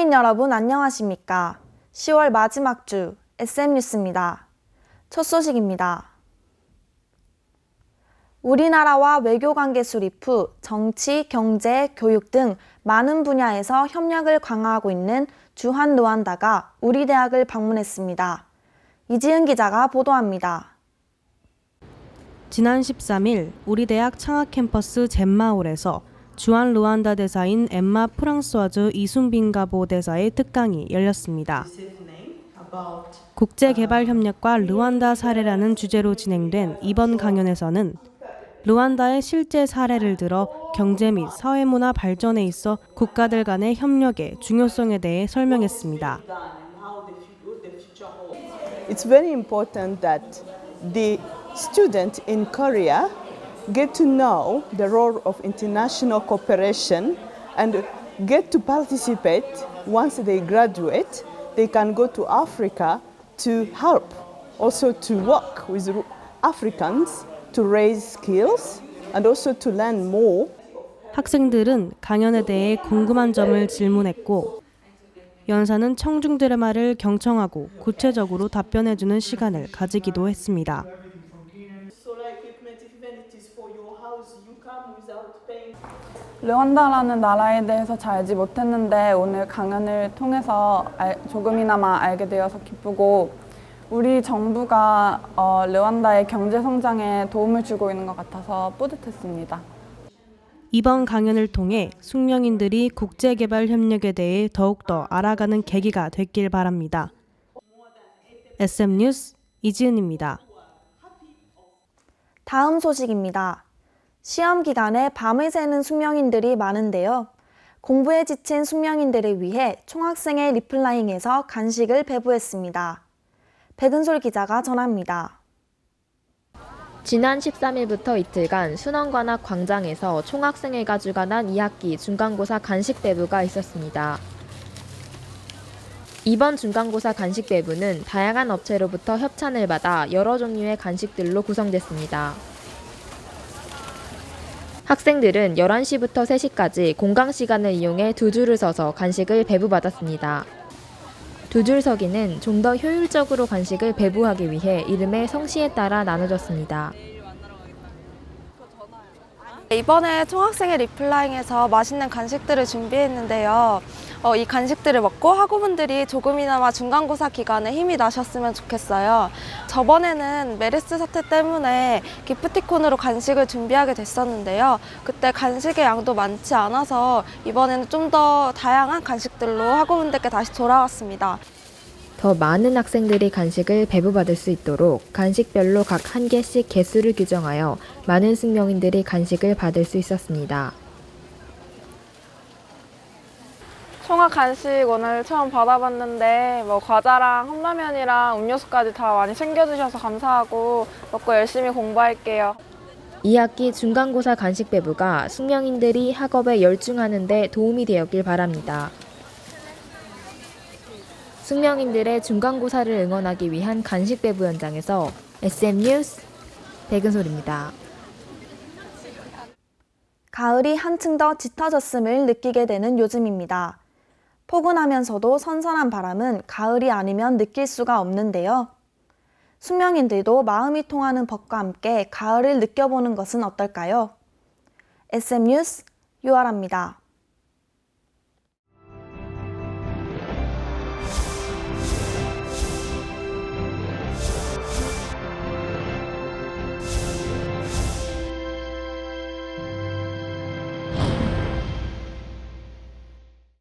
숙명인 여러분 안녕하십니까? 10월 마지막 주 SM 뉴스입니다. 첫 소식입니다. 우리나라와 외교 관계 수립 후 정치, 경제, 교육 등 많은 분야에서 협력을 강화하고 있는 주한 루안다가 우리 대학을 방문했습니다. 이지은 기자가 보도합니다. 지난 13일 우리 대학 창학 캠퍼스 젠마홀에서 주한 루안다 대사인 엠마 프랑스와즈 이순빈 가보 대사의 특강이 열렸습니다. 국제개발 협력과 루안다 사례라는 주제로 진행된 이번 강연에서는 루안다의 실제 사례를 들어 경제 및 사회문화 발전에 있어 국가들 간의 협력의 중요성에 대해 설명했습니다. It's very important that the student in Korea get to know the role of international cooperation and get to participate once they graduate. They can go to Africa to help, also to work with Africans to raise skills and also to learn more 학생들은 강연에 대해 궁금한 점을 질문했고 연사는 청중들의 말을 경청하고 구체적으로 답변해주는 시간을 가지기도 했습니다. 르완다라는 나라에 대해서 잘 알지 못했는데 오늘 강연을 통해서 알- 조금이나마 알게 되어서 기쁘고 우리 정부가 어, 르완다의 경제 성장에 도움을 주고 있는 것 같아서 뿌듯했습니다. 이번 강연을 통해 숙명인들이 국제개발 협력에 대해 더욱더 알아가는 계기가 됐길 바랍니다. SM 뉴스 이지은입니다. 다음 소식입니다. 시험 기간에 밤을 새는 숙명인들이 많은데요. 공부에 지친 숙명인들을 위해 총학생회 리플라잉에서 간식을 배부했습니다. 백은솔 기자가 전합니다. 지난 13일부터 이틀간 순원관악 광장에서 총학생회가 주관한 2학기 중간고사 간식 배부가 있었습니다. 이번 중간고사 간식 배부는 다양한 업체로부터 협찬을 받아 여러 종류의 간식들로 구성됐습니다. 학생들은 11시부터 3시까지 공강 시간을 이용해 두 줄을 서서 간식을 배부받았습니다. 두 줄 서기는 좀 더 효율적으로 간식을 배부하기 위해 이름의 성씨에 따라 나눠졌습니다. 이번에 총학생회 리플라잉에서 맛있는 간식들을 준비했는데요. 어, 이 간식들을 먹고 학우분들이 조금이나마 중간고사 기간에 힘이 나셨으면 좋겠어요. 저번에는 메르스 사태 때문에 기프티콘으로 간식을 준비하게 됐었는데요. 그때 간식의 양도 많지 않아서 이번에는 좀 더 다양한 간식들로 학우분들께 다시 돌아왔습니다. 더 많은 학생들이 간식을 배부받을 수 있도록 간식별로 각 한 개씩 개수를 규정하여 많은 숙명인들이 간식을 받을 수 있었습니다. 총학 간식 오늘 처음 받아봤는데 뭐 과자랑 컵라면이랑 음료수까지 다 많이 챙겨주셔서 감사하고 먹고 열심히 공부할게요. 2학기 중간고사 간식 배부가 숙명인들이 학업에 열중하는 데 도움이 되었길 바랍니다. 숙명인들의 중간고사를 응원하기 위한 간식 배부 현장에서 SM 뉴스 백은솔입니다. 가을이 한층 더 짙어졌음을 느끼게 되는 요즘입니다. 포근하면서도 선선한 바람은 가을이 아니면 느낄 수가 없는데요. 숙명인들도 마음이 통하는 법과 함께 가을을 느껴보는 것은 어떨까요? SM 뉴스 유아랍니다.